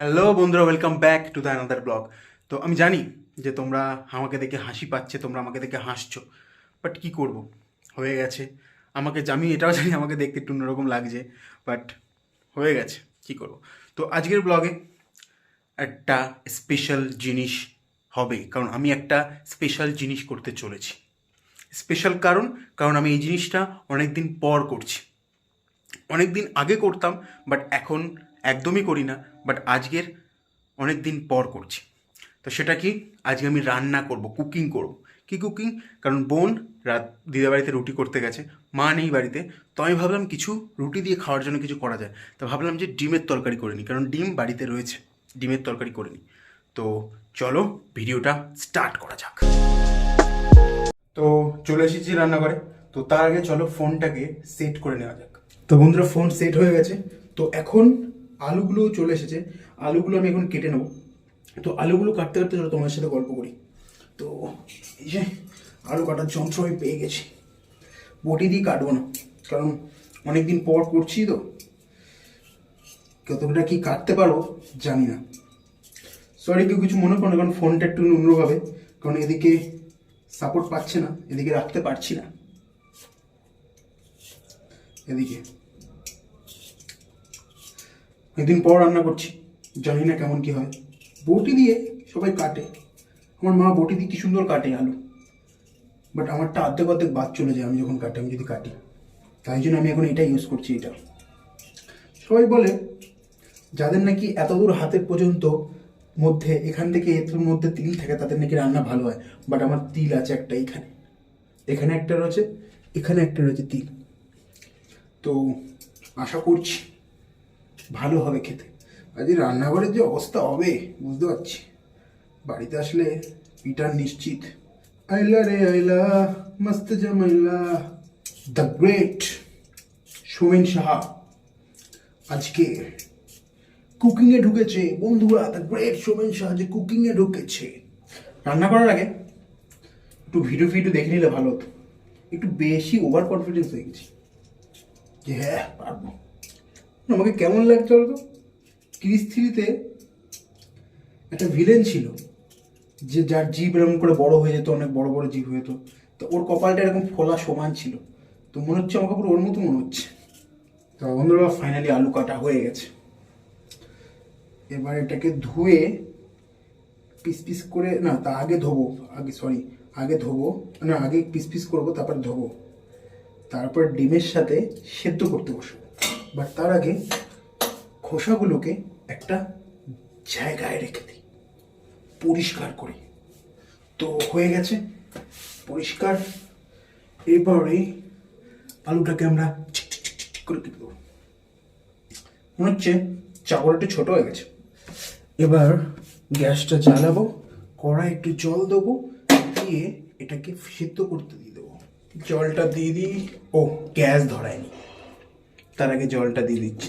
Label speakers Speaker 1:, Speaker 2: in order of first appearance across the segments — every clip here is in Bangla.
Speaker 1: হ্যালো বন্ধুরা welcome back to the another blog তো আমি জানি যে তোমরা আমাকে দেখে হাসি পাচ্ছে, তোমরা আমাকে দেখে হাসছো বাট কি করব? হয়ে গেছে। আমাকে আমি এটাও জানি আমাকে দেখতে একটু অন্যরকম লাগছে বাট হয়ে গেছে, কি করব? তো আজকের ব্লগে একটা স্পেশাল জিনিস হবে, কারণ আমি একটা স্পেশাল জিনিস করতে চলেছি। স্পেশাল কারণ কারণ আমি এই জিনিসটা অনেক দিন পর করছি। অনেক দিন আগে করতাম বাট এখন একদমই করি না বাট আজকের অনেক দিন পর করছি। তো সেটা কি? আজকে আমি রান্না করব কুকিং করব। কি কুকিং কারণ বোন রাত, দিদা বাড়িতে রুটি করতে গেছে, মা নেই বাড়িতে, তো আমি ভাবলাম কিছু রুটি দিয়ে খাওয়ার জন্য কিছু করা যায়। তো ভাবলাম যে ডিমের তরকারি করে নিই, কারণ ডিম বাড়িতে রয়েছে, ডিমের তরকারি করে নিই। তো চলো ভিডিওটা স্টার্ট করা যাক। তো চলে এসেছি রান্নাঘরে, তো তার আগে চলো ফোনটাকে সেট করে নেওয়া যাক। তো বন্ধুরা ফোন সেট হয়ে গেছে, তো এখন আলুগুলো চলে এসেছে। আলুগুলো আমি এখন কেটে নেব। তো আলুগুলো কাটতে কাটতে চলো তোমার সাথে গল্প করি। তো এই যে আলু কাটার যন্ত্র আমি পেয়ে গেছি। বটি দিয়ে কাটবো না, কারণ অনেকদিন পর করছি তো। কতটা কি কাটতে পারব জানি না। সরি কেউ কিছু মনে করো না, কারণ ফোনটা একটু অন্যভাবে কারণ এদিকে সাপোর্ট পাচ্ছে না, এদিকে রাখতে পারছি না। এদিকে। একদিন পর রান্না করছি। জানি না কেমন কি হয়। বটি দিয়ে সবাই কাটে। আমার মা বটি দিয়ে কি সুন্দর কাটে আলু। বাট আমারটা অর্ধেক অর্ধেক বাদ চলে যায় আমি যখন কাটি, আমি যদি কাটি। তাই জন্য আমি এখন এটা ইউজ করছি এটা। সবাই বলে, যাদের নাকি এত দূর হাতের পর্যন্ত মধ্যে, এখান থেকে এর মধ্যে তিল থাকে, তাদের নাকি রান্না ভালো হয়। বাট আমার তিল আছে একটা এখানে। এখানে একটা রয়েছে, এখানে একটা রয়েছে তিল। তো আশা করছি ভালো হবে খেতে। আজ রান্নাঘরের যে অবস্থা হবে, বুঝতে পারছি। বাড়িতে আসলে পিটার নিশ্চিত। আইলা রে আইলা, মস্ত জামাইলা। The great Somen Saha. আজকে কুকিংয়ে ঢুকেছে বন্ধুরা, দ্য গ্রেট সোমেন সাহা যে কুকিংয়ে ঢুকেছে। রান্না করার আগে একটু ভিডিও ফিডিও দেখে নিলে ভালো হতো। একটু বেশি ওভার কনফিডেন্স হয়ে গেছি। যে হ্যাঁ পারব। আমাকে কেমন লাগছে বলতো? ক্রিস থ্রিতে একটা ভিলেন ছিল, যে যার জিভ এরকম করে বড় হয়ে যেত, অনেক বড় বড় জিভ হয়ে যেত। তো ওর কপালটা এরকম ফোলা সমান ছিল। তো মনে হচ্ছে আমাকে পুরো ওর মতো মনে হচ্ছে। তো বন্ধুরা ফাইনালি আলু কাটা হয়ে গেছে। এবার এটাকে ধুয়ে পিস পিস করে, না, তা আগে ধোবো, আগে সরি আগে ধোবো, না, আগে পিস পিস করব, তারপর ধোবো। তারপর ডিমের সাথে সেদ্ধ করতে বসবো। বাট তার আগে খোসাগুলোকে একটা জায়গায় রেখে দিই। পরিষ্কার করি। তো হয়ে গেছে। পরিষ্কার। এবারে আলুটাকে আমরা করে কেটে মনে হচ্ছে চাকর একটু ছোট হয়ে গেছে। এবার গ্যাসটা জ্বালাবো কড়াই একটু জল দেবো, দিয়ে এটাকে সেদ্ধ করতে দিয়ে দেবো। জলটা দিয়ে দিই। ও, গ্যাস ধরায়নি। তার আগে জলটা দিয়ে দিচ্ছি।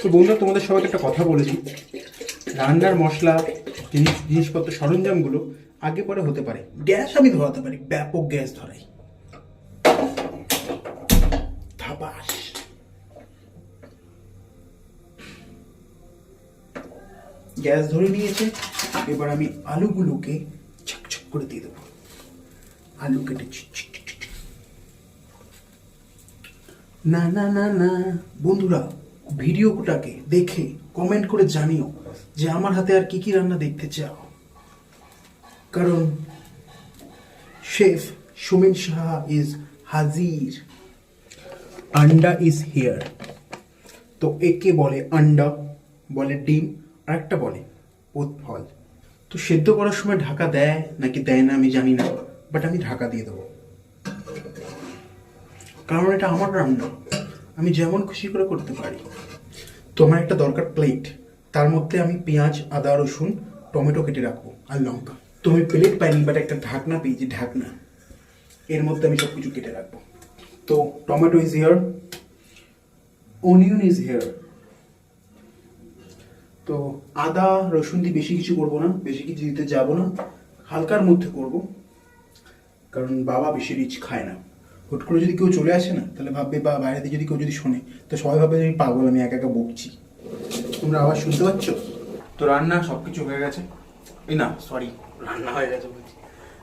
Speaker 1: তো বন্ধুরা, তোমাদের সবাইকে একটা কথা বলেছি। রান্নার মশলা, জিনিস জিনিসপত্র সরঞ্জামগুলো আগে পরে হতে পারে। গ্যাস আমি ধরাতে পারি, ব্যাপক গ্যাস ধরাই। গ্যাস ধরে নিয়েছে, এবার আমি আলুগুলোকে ছক করে দিয়ে দেবো। আলু কেটে ছিক ছিক ছিক ছিক। না না না না। বন্ধুরা, ভিডিওটাকে দেখে কমেন্ট করে জানিও যে আমার হাতে আর কি কি রান্না দেখতে চাও। কারণ শেফ সুমেন সাহা ইজ হাজির। আন্ডা ইজ হিয়ার তো একে বলে আন্ডা, বলে ডিম আর একটা বলে ফল তো সেদ্ধ করার সময় ঢাকা দেয় নাকি দেয় না আমি জানি না বাট আমি ঢাকা দিয়ে দেবো। কারণ এটা আমার রান্না। আমি যেমন খুশি করে করতে পারি। তো আমার একটা দরকার প্লেট তার মধ্যে আমি পেঁয়াজ, আদা, রসুন, টমেটো কেটে রাখব আর লঙ্কা। তো আমি প্লেট পাইনি বাট একটা ঢাকনা পেয়েছি, ঢাকনা। এর মধ্যে আমি সব কিছু কেটে রাখব। তো tomato is here onion is here তো আদা, রসুন দিয়ে বেশি কিছু করব না, বেশি কিছু দিতে যাব না। হালকার মধ্যে করব। কারণ বাবা বেশি রিচ খায় না। হুট করে যদি কেউ চলে আসে না, তাহলে ভাববে বা বাইরে থেকে যদি কেউ যদি শোনে, তো সবাই ভাববে যে আমি পাগল, আমি একা একা বকছি। তোমরা আবার শুনতে পাচ্ছ? তো রান্না সব কিছু হয়ে গেছে। এই না সরি রান্না হয়ে গেছে বলছি।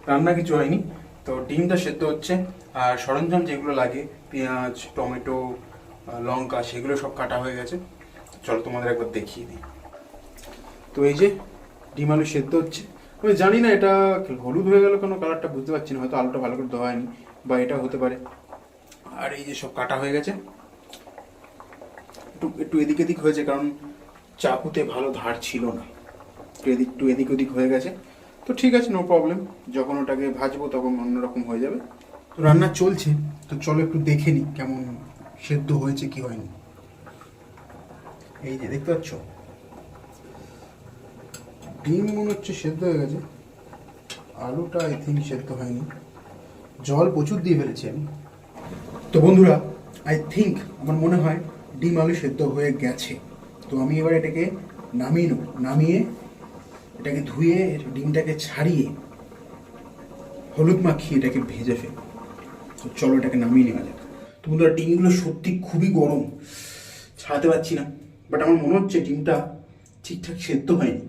Speaker 1: রান্না কিছু হয়নি। তো ডিমটা সেদ্ধ হচ্ছে, আর সরঞ্জাম যেগুলো লাগে, পেঁয়াজ, টমেটো লঙ্কা, সেগুলো সব কাটা হয়ে গেছে। চলো তোমাদের একবার দেখিয়ে দিই। তো এই যে ডিম আলু সেদ্ধ হচ্ছে। আমি জানি না এটা হলুদ হয়ে গেল কোনো কালারটা বুঝতে পারছি না, হয়তো আলুটা ভালো করে ধোয়া হয়নি। বা এটা হতে পারে। আর এই যে সব কাটা হয়ে গেছে, একটু একটু এদিক এদিক হয়েছে, কারণ চাকুতে ভালো ধার ছিল না। একটু এদিক একটু এদিক ওদিক হয়ে গেছে। তো ঠিক আছে নো প্রবলেম যখন ওটাকে ভাজবো তখন অন্যরকম হয়ে যাবে। তো রান্না চলছে, তো চলো একটু দেখে নিই কেমন সেদ্ধ হয়েছে কি হয়নি। এই যে দেখতে পাচ্ছ? ডিম মনে হচ্ছে সেদ্ধ হয়ে গেছে। আলুটা আই থিঙ্ক সেদ্ধ হয়নি। জল প্রচুর দিয়ে ফেলেছি। আমি তো বন্ধুরা আই থিঙ্ক আমার মনে হয় ডিম আলু সেদ্ধ হয়ে গেছে। তো আমি এবার এটাকে নামিয়ে নেব। নামিয়ে এটাকে ধুয়ে ডিমটাকে ছাড়িয়ে হলুদ মাখিয়ে এটাকে ভেজে ফেল তো চলো এটাকে নামিয়ে নেওয়া যাক। তো বন্ধুরা, ডিমগুলো সত্যি খুবই গরম। ছাড়াতে পারছি না। বাট আমার মনে হচ্ছে ডিমটা ঠিকঠাক সেদ্ধ হয়নি।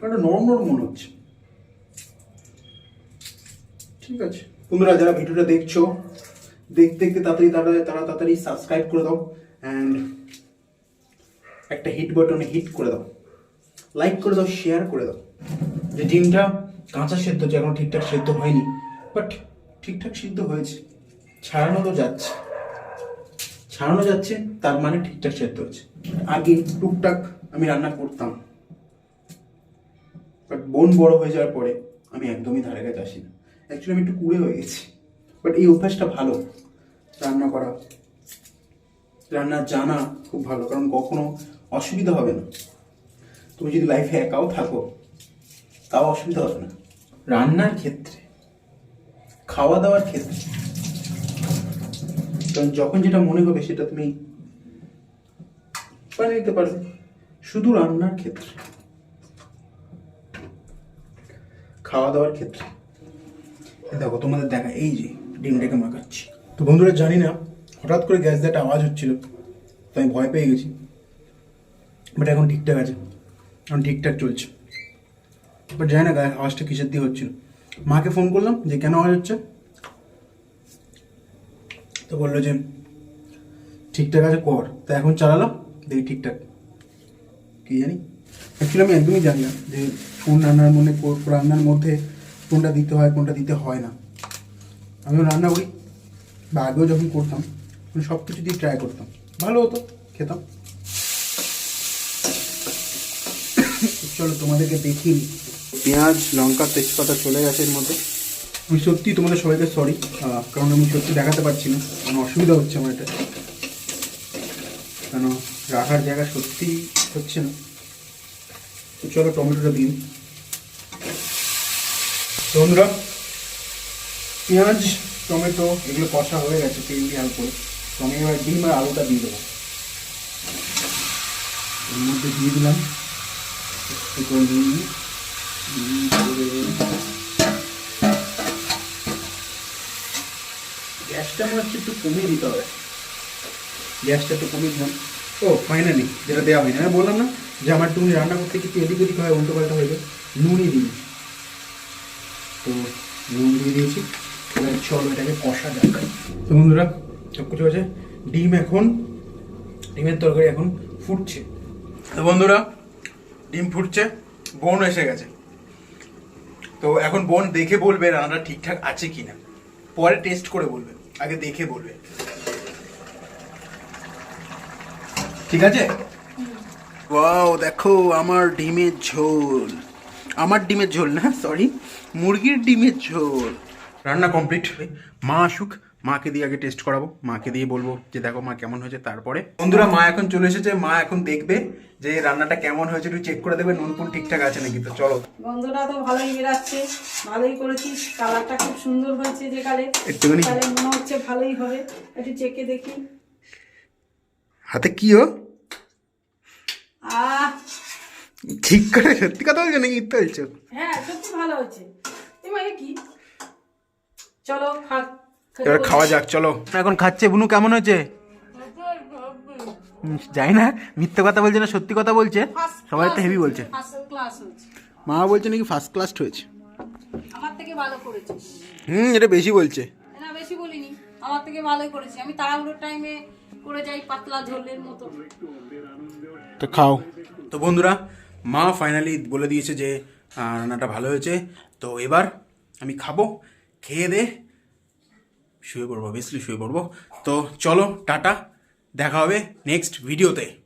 Speaker 1: কারণ নরম নরম মনে হচ্ছে। ঠিক আছে। বন্ধুরা যারা ভিডিওটা দেখছ, দেখতে দেখতে তাড়াতাড়ি তারা তারা তাড়াতাড়ি সাবস্ক্রাইব করে দাও অ্যান্ড একটা হিট বাটনে হিট করে দাও। লাইক করে দাও শেয়ার করে দাও। যে ডিমটা কাঁচা সেদ্ধ যে এখনও ঠিকঠাক সেদ্ধ হয়নি বাট ঠিকঠাক সিদ্ধ হয়েছে, ছাড়ানো তো যাচ্ছে। ছাড়ানো যাচ্ছে, তার মানে ঠিকঠাক সেদ্ধ হচ্ছে। আগে টুকটাক আমি রান্না করতাম বাট বোন বড় হয়ে যাওয়ার পরে আমি একদমই ধারে কাছে আসি না অ্যাকচুয়ালি আমি একটু কুড়ে হয়ে গেছি। বাট এই অভ্যাসটা ভালো। রান্না করা। রান্না জানা খুব ভালো। কারণ কখনো অসুবিধা হবে না। তুমি যদি লাইফে একাও থাকো, তাও অসুবিধা হবে না। রান্নার ক্ষেত্রে খাওয়া দাওয়ার ক্ষেত্রে, কারণ যখন যেটা মনে হবে সেটা তুমি বানিয়ে নিতে পারবে। শুধু রান্নার ক্ষেত্রে। খাওয়া দাওয়ার ক্ষেত্রে। দেখো, তোমাদের দেখা, এই যে ডিমটাকে মাখাচ্ছি তো বন্ধুরা, জানি না, হঠাৎ করে গ্যাস একটা আওয়াজ হচ্ছিল, তো আমি ভয় পেয়ে গেছি। বাট এখন ঠিকঠাক আছে, এখন ঠিকঠাক চলছে। বাট জানি না গায়ে আওয়াজটা কিসের দিয়ে হচ্ছিল। মাকে ফোন করলাম যে, কেন আওয়াজ হচ্ছে? তো বলল যে, ঠিকঠাক আছে, কর। তা এখন চালালাম, দেখি ঠিকঠাক কি জানি। অ্যাকচুয়ালি আমি একদমই জানি না যে, কোন রান্নার মধ্যে রান্নার মধ্যে কোনটা দিতে হয় কোনটা দিতে হয় না। আমিও রান্না করি বা আগেও যখন করতাম আমি সব কিছু দিয়ে ট্রাই করতাম। ভালো হতো খেতাম। চলো তোমাদেরকে দেখি পেঁয়াজ লঙ্কা তেজপাতা চলে গেছে এর মধ্যে। আমি সত্যি তোমাদের সবাইকে সরি কারণ আমি সত্যি দেখাতে পারছি না। মানে অসুবিধা হচ্ছে আমার এটা কেন রাখার জায়গা সত্যি হচ্ছে না। তো চলো টমেটোটা দিন বন্ধুরা পেঁয়াজ, টমেটো, এগুলো কষা হয়ে গেছে, তেল দিয়ে করে। তো আমি এবার ডিম আর আলুটা দিয়ে দেবো। এর মধ্যে দিয়ে দিলাম। একটু করে গ্যাসটা মনে হচ্ছে একটু কমিয়ে দিতে হবে। গ্যাসটা একটু কমিয়ে দিলাম। ও ফাইনালি যেটা দেওয়া হয়নি। আমি বললাম না যে আমার তুমি রান্না করতে কিছু এদিক ওদিক হয় উল্টো পাল্টা হয়ে যায়। নুনই দিই। নুন দিয়ে দিয়েছি। এবার চলো এটাকে কষা যাক। তো বন্ধুরা সব কিছু আছে। ডিম এখন ডিমের তরকারি এখন ফুটছে। তো বন্ধুরা ডিম ফুটছে বোন এসে গেছে। তো এখন বোন দেখে বলবে রান্নাটা ঠিকঠাক আছে কিনা। পরে টেস্ট করে বলবে আগে দেখে বলবে। ঠিক আছে? ওয়াও দেখো আমার ডিমের ঝোল। আমার ডিমের ঝোল না সরি মুরগির ডিমের ঝোল। রান্না কমপ্লিট মা আসুক মাকে দিয়ে আগে টেস্ট করাবো। মাকে দিয়ে বলব যে দেখো মা কেমন হয়েছে? তারপরে বন্ধুরা মা এখন চলে এসেছে। মা এখন দেখবে যে রান্নাটা কেমন হয়েছে একটু চেক করে দেবে। নুন ফুন ঠিকঠাক আছে নাকি? তো চলো।
Speaker 2: বন্ধুরা তো ভালোই বেরাচ্ছে ভালোই করেছিস কালারটা খুব সুন্দর হয়েছে যে কালে।
Speaker 1: একটুখানি
Speaker 2: মনে হচ্ছে ভালোই হবে। একটু চেকে দেখি।
Speaker 1: হাতে কি হো
Speaker 2: আহ!
Speaker 1: ঠিক করে সত্যি কথা বলছো নাকি ইত্যা বলছো?
Speaker 2: হ্যাঁ সত্যি ভালো হয়েছে। এবার কি? চলো খা
Speaker 1: এবার খাওয়া যাক চলো। এখন খাচ্ছে বুনু কেমন হয়েছে? হুম, জানি না মিথ্যে কথা বলছে না সত্যি কথা বলছে? সবাই তো হেভি বলছে।
Speaker 2: ফার্স্ট ক্লাস হয়েছে।
Speaker 1: মা বলছে নাকি ফার্স্ট ক্লাস হয়েছে?
Speaker 2: আমার থেকে ভালো করেছিস
Speaker 1: হুম এটা বেশি বলছে।
Speaker 2: না বেশি বলিনি। আমার থেকে ভালোই করেছি। আমি তাড়াহুড়োর টাইমে করে যাই পাতলা ঝোলের মতো।
Speaker 1: তো খাও। তো বন্ধুরা মা ফাইনালি বলে দিয়েছে যে রান্নাটা ভালো হয়েছে। তো এবার আমি খাব, খেয়ে দে। শুয়ে পড়ব বেসলি শুয়ে পড়ব। তো চলো, টাটা। দেখা হবে নেক্সট ভিডিওতে